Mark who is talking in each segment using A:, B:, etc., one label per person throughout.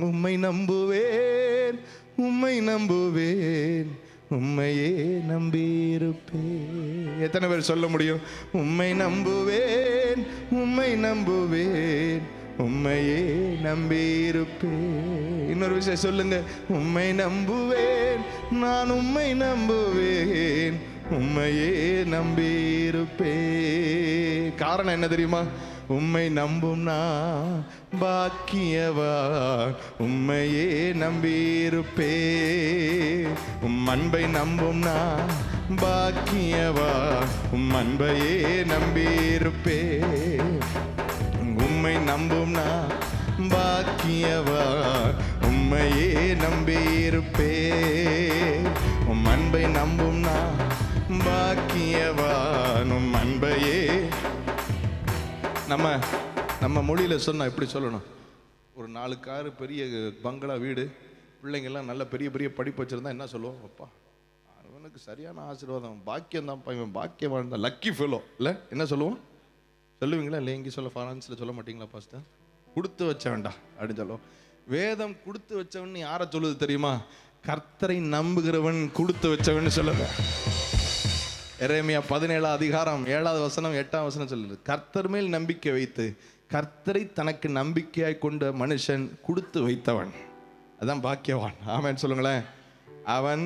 A: உம்மை நம்புவேன் உம்மை நம்புவேன் உம்மையே நம்பியிருப்பேன். எத்தனை பேர் சொல்ல முடியும்? உம்மை நம்புவேன் உம்மை நம்புவேன் உம்மையே நம்பியிருப்பேன். இன்னொரு விஷயம் சொல்லுங்க. உம்மை நம்புவேன் நான் உம்மை நம்புவேன் உம்மையே நம்பியிருப்பேன். காரணம் என்ன தெரியுமா? உம்மை நம்பும் நான் பாக்கியவா? உம்மையே நம்பியிருப்பே. உம் அன்பை நம்பும் நான் பாக்கியவா? உம் அன்பையே நம்பியிருப்பே. உம்மை நம்பும் நான் பாக்கியவா? நம்ம நம்ம மொழியில் சொன்னால் எப்படி சொல்லணும்? ஒரு நாலு காரு பெரிய பங்களா வீடு பிள்ளைங்கள்லாம் நல்ல பெரிய பெரிய படிப்பு வச்சிருந்தா என்ன சொல்லுவோம்? அப்பா அவனுக்கு சரியான ஆசீர்வாதம் பாக்கியம் தான் இவன் பாக்கியம் தான். லக்கி ஃபெலோ இல்லை என்ன சொல்லுவோம்? சொல்லுவீங்களா? இல்லை எங்கேயும் சொல்ல ஃபாரன்ஸில் சொல்ல மாட்டீங்களா பாஸ்டர் கொடுத்து வச்ச வேண்டாம் அப்படின்னு சொல்லுவோம். வேதம் கொடுத்து வச்சவன் யாரை சொல்லுது தெரியுமா? கர்த்தரை நம்புகிறவன் கொடுத்து வச்சவன் சொல்லுவேன் எரேமியா பதினேழாம் அதிகாரம் ஏழாவது வசனம் எட்டாம் வசனம் சொல்லுது. கர்த்தர் மேல் நம்பிக்கை வைத்து கர்த்தரை தனக்கு நம்பிக்கையாய் கொண்ட மனுஷன் கொடுத்து வைத்தவன். அதான் பாக்கியவான். ஆமான்னு சொல்லுங்களேன். அவன்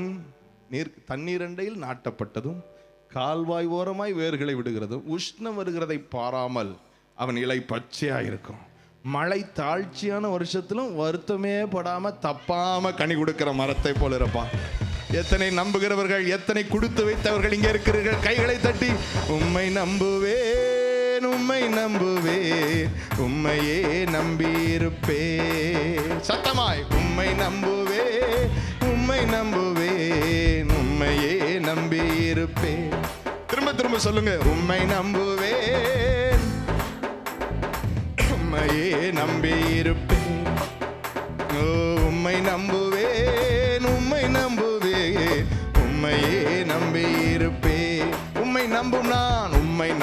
A: நீர் தண்ணீரண்டையில் நாட்டப்பட்டதும் கால்வாய் ஓரமாய் வேர்களை விடுகிறதும் உஷ்ணம் வருகிறதை பாராமல் அவன் இலை பச்சையாக இருக்கும் மழை தாழ்ச்சியான வருஷத்திலும் வருத்தமே படாமல் தப்பாமல் கனி கொடுக்குற மரத்தை போல் இருப்பான். எத்தனை நம்புகிறவர்கள் எத்தனை கொடுத்து வைத்தவர்கள் இங்கே இருக்கிறீர்கள்? கைகளை தட்டி உம்மை நம்புவேன் உம்மை நம்புவேன் உம்மையே நம்பியிருப்பே சத்தமாய் உம்மை நம்புவே உம்மை நம்புவேன் உம்மையே நம்பியிருப்பேன். திரும்ப திரும்ப சொல்லுங்க உம்மை நம்புவேன் உம்மையே நம்பி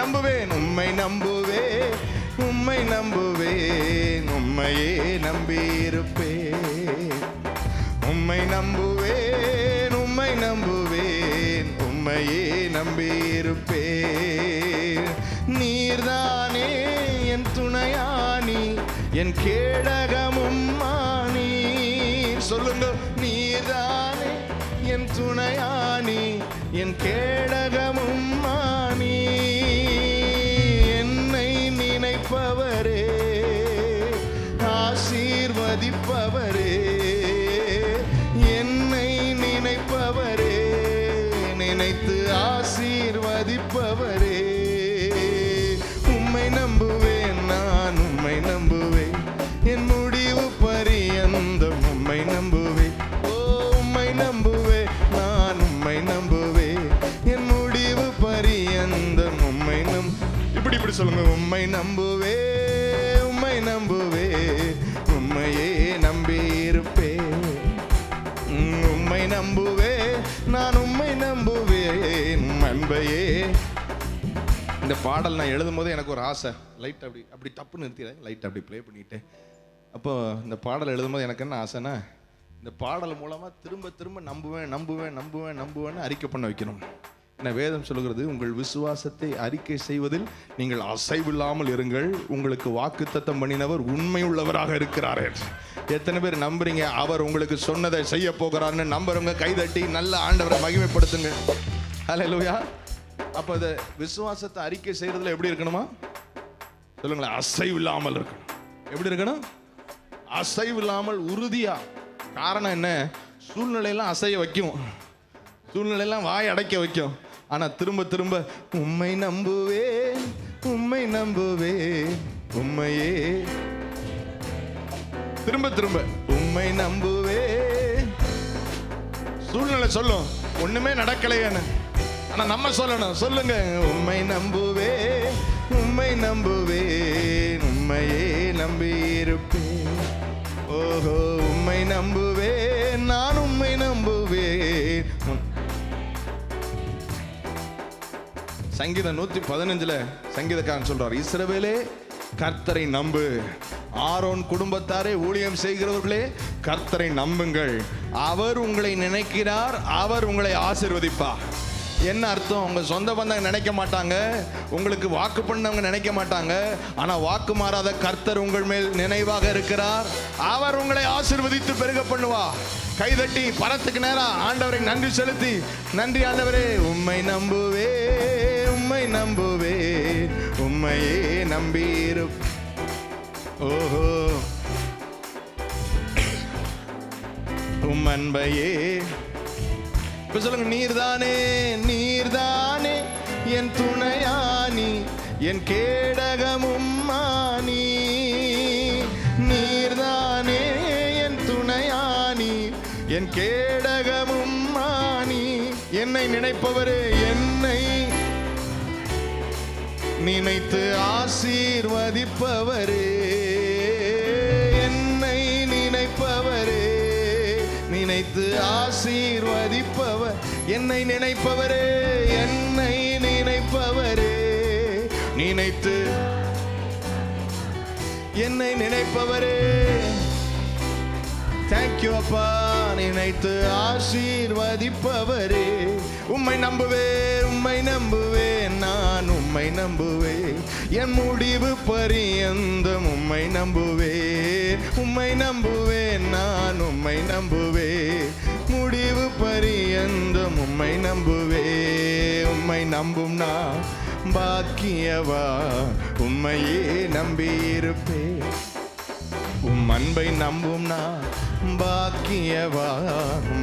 A: நம்புவேன் உம்மை நம்புவே உம்மை நம்புவேன் உம்மையே நம்பியிருப்பேன். உம்மை நம்புவேன் உம்மை நம்புவேன் உம்மையே நம்பியிருப்பேன். நீர்தானே என் துணையானி என் கேடகமும் மாணி. சொல்லுங்க நீர்தானே என் துணையானி என் கேடகமும் நம்பி நம்பியிருப்பேன் உம்மை நம்புவே நான் உம்மை நம்புவேன் அன்பையே. இந்த பாடல் நான் எழுதும் போது எனக்கு ஒரு ஆசை. லைட் அப்படி அப்படி தப்பு நிறுத்திடுறேன் லைட் அப்படி ப்ளே பண்ணிட்டேன் அப்போ இந்த பாடல் எழுதும் போது எனக்கு என்ன ஆசைன்னா இந்த பாடல் மூலமாக திரும்ப திரும்ப நம்புவேன் நம்புவேன் நம்புவேன் நம்புவேன்னு அறிக்கை பண்ண வைக்கணும். என்ன வேதம் சொல்கிறது உங்கள் விசுவாசத்தை அறிக்கை செய்வதில் நீங்கள் அசைவில்லாமல் இருங்கள். உங்களுக்கு வாக்குத்தத்தம் பண்ணினவர் உண்மை உள்ளவராக இருக்கிறார் எத்தனை பேர் நம்புறீங்க? அவர் உங்களுக்கு சொன்னதை செய்ய போகிறார்னு நம்புறவங்க கைதட்டி நல்ல ஆண்டவரை மகிமைப்படுத்துங்க. ஹalleluya. அப்போ இந்த விசுவாசத்தை அறிக்கை செய்கிறதுல எப்படி இருக்கணுமா? சொல்லுங்களேன் அசைவு இல்லாமல் இருக்கணும். எப்படி இருக்கணும்? அசைவு இல்லாமல் காரணம் என்ன? சூழ்நிலையெல்லாம் அசைய வைக்கும். சூழ்நிலையெல்லாம் வாய் அடைக்க வைக்கும். ஆனா திரும்ப திரும்ப உம்மை நம்புவேன் உம்மை நம்புவேன் உம்மையே. திரும்ப திரும்ப உம்மை நம்புவே சூழ்நிலை சொல்லும் ஒண்ணுமே நடக்கலையேன்னு. ஆனா நம்ம சொல்லணும் சொல்லுங்க உம்மை நம்புவே உம்மை நம்புவே உண்மையே நம்பி இருப்பேன் ஓஹோ உம்மை நம்புவே நான் உம்மை நம்புவேன். சங்கீதம் நூத்தி பதினஞ்சுல சங்கீதக்காரன் சொல்றார் இஸ்ரவேலே கர்த்தரை நம்பு. ஆரோன் குடும்பத்தாரே ஊழியம் செய்கிறவர்களே கர்த்தரை நம்புங்கள். அவர் உங்களை நினைக்கிறார் அவர் உங்களை ஆசிர்வதிப்பார். என்ன அர்த்தம்? உங்கள் சொந்த பந்தங்க நினைக்க மாட்டாங்க உங்களுக்கு வாக்கு பண்ணவங்க நினைக்க மாட்டாங்க ஆனால் வாக்கு மாறாத கர்த்தர் உங்கள் மேல் நினைவாக இருக்கிறார். அவர் உங்களை ஆசிர்வதித்து பெருக பண்ணுவா கைதட்டி பரத்துக்கு நேராக ஆண்டவரை நன்றி செலுத்தி நன்றி ஆண்டவரே உம்மை நம்புவே உம்மை நம்புவே உம்மையே நம்பியிரு ஓஹோ. உம் அன்பையே. இப்ப சொல்லுங்க நீர்தானே நீர்தானே என் துணையானி என் கேடகமும் மானி நீர்தானே என் துணையானி என் கேடகமும் மானி என்னை நினைப்பவரே என்னை நினைத்து ஆசீர்வதிப்பவரே. என்னை நினைப்பவரே. நினைத்து ஆசீர்வதிப்பவர். என்னை நினைப்பவரே. என்னை நினைப்பவரே. நினைத்து. என்னை நினைப்பவரே. தேங்க்யூ அப்பா. நினைத்து ஆசீர்வதிப்பவரே. உம்மை நம்புவேன் உம்மை நம்புவேன் நான் உம்மை நம்புவேன். என் முடிவு பரியந்தம் உம்மை நம்புவேன். உம்மை நம்புவேன் நான் உம்மை நம்புவேன். முடிவு பரியந்தம் உம்மை நம்புவே உம்மை நம்பும் நான் பாக்கியவா? உம்மையே நம்பியிருப்பேன். அன்பை நம்பும் நான் பாக்கியவா?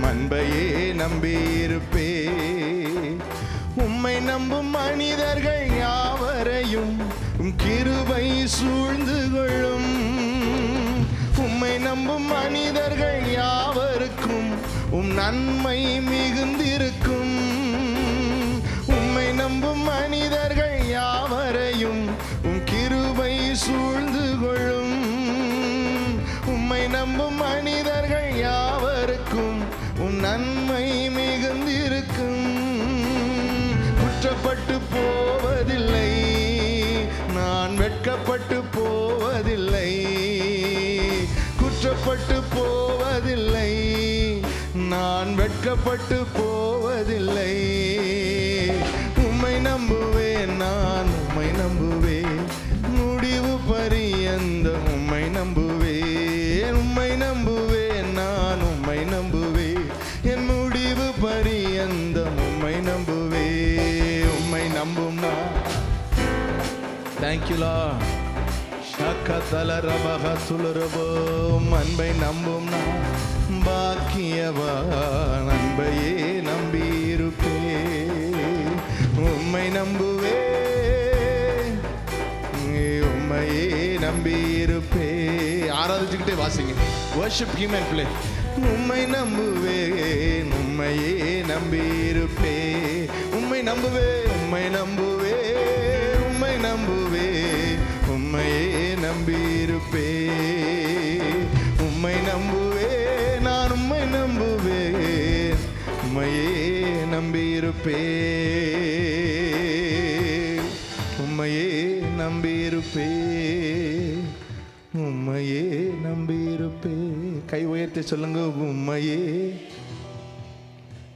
A: அன்பையே நம்பியிருப்பே. உம்மை நம்பும் மனிதர்கள் யாவரையும் கிருபை சூழ்ந்து கொள்ளும். உம்மை நம்பும் மனிதர்கள் யாவருக்கும் உம் நன்மை மிகுந்திருக்கும். குற்றப்பட்டு போவதில்லை. குற்றப்பட்டு போவதில்லை. நான் வெட்கப்பட்டு போவதில்லை. உம்மை நம்புவேன் நான் உம்மை நம்புவேன். முடிவு பரியந்த உம்மை நம்புவேன். உம்மை நம்புவேன் நான் உம்மை நம்புவேன். என் முடிவு பரியந்த உம்மை நம்புவே உம்மை நம்பும் நான் தேங்க்யூலா ஷக்கத்தல ரபக துளரபோம் அன்பை நம்பும் நான் பாக்கியவா அன்பையே நம்பியிருப்பே உம்மை நம்புவே உம்மையே நம்பியிருப்பே ஆராதிச்சுக்கிட்டே வாசிங்க. வர்ஷிப் ஹியூமன் பிளே உம்மை நம்புவே உம்மையே நம்பியிருப்பே உம்மை நம்புவே உம்மை நம்புவே உம்மை நம்புவே உம்மையே நம்பியிருப்பே. உம்மை நம்புவே நான் உம்மை நம்புவேன். உம்மையே நம்பியிருப்பே. உம்மையே நம்பியிருப்பே. உம்மையே நம்பியிருப்பே. கை உயர்த்தி சொல்லுங்க உம்மையே.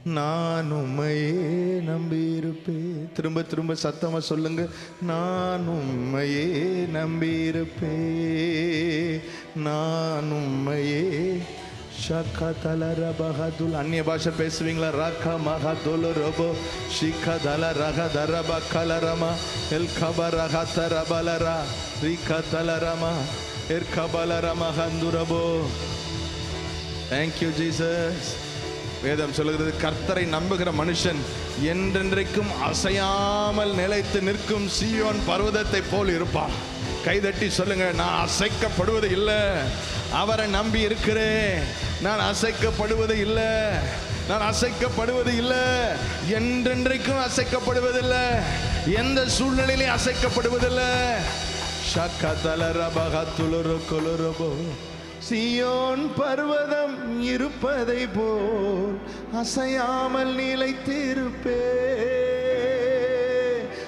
A: நான் உம்மையே நம்பியிருப்பே. திரும்ப திரும்ப சத்தமாக சொல்லுங்க. நான் உம்மையே நம்பியிருப்பே. நான் உண்மையே ஷக்க தல ரபஹதுல் அந்நிய பாஷை பேசுவீங்களா? ரக மகதுல் ரபோ ஷிக தல ரக தரப கலரமா எல் கப ரக தரபலரா ரிக தலரமா எர்கபலரம ஹந்துரபோ தேங்க்யூ ஜீசஸ் வேதம் சொல்லுகிறது கர்த்தரை நம்புகிற மனுஷன் என்றென்றைக்கும் அசையாமல் நிலைத்து நிற்கும் சீயோன் பர்வதத்தை போல் இருப்பான். கைதட்டி சொல்லுங்க நான் அசைக்கப்படுவது இல்லை. அவரை நம்பி இருக்கிறேன். நான் அசைக்கப்படுவது இல்லை. நான் அசைக்கப்படுவது இல்லை. என்றென்றைக்கும் அசைக்கப்படுவதில்லை எந்த சூழ்நிலையிலையும் அசைக்கப்படுவதில்லை ஷக்கதலரபகத்துலுரு கொலுரபோ சியோன் பர்வதம் இருப்பதை போல் அசையாமல் நிலைத்திருப்பே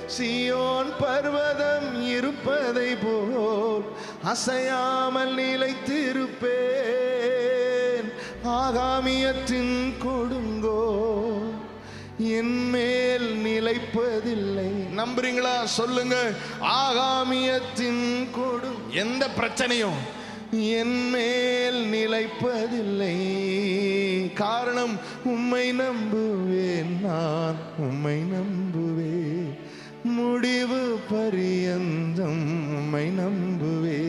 A: சியோன் பர்வதம் இருப்பதை போல் அசையாமல் நிலைத்திருப்பேன். ஆகாமியத்தின் கொடுங்கோ என் மேல் நிலைப்பதில்லை. நம்புறீங்களா? சொல்லுங்க. ஆகாமியத்தின் கொடு எந்த பிரச்சனையும் என் மேல் நிலைப்பதில்லை. காரணம் உம்மை நம்புவேன் நான் உம்மை நம்பு முடிவு பரியந்தம். உம்மை நம்புவே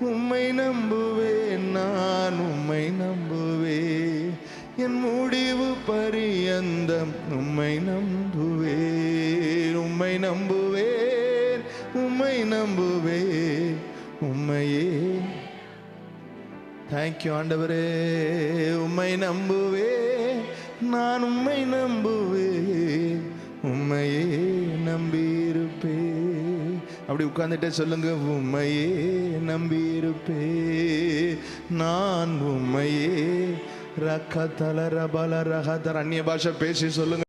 A: உம்மை நம்புவே நான் உம்மை நம்புவே என் முடிவு பரியந்தம். உம்மை நம்புவே உம்மை நம்புவேன். உம்மை நம்புவே உம்மையே. தேங்க்யூ ஆண்டவரே. உம்மை நம்புவே நான் உம்மை நம்புவே உம்மையே நம்பியிருப்பே. அப்படி உட்கார்ந்துட்டே சொல்லுங்க உம்மையே நம்பியிருப்பே. நான் உம்மையே ரக்க தல ரபல ரகதர் அந்நிய பாஷை பேசி சொல்லுங்க.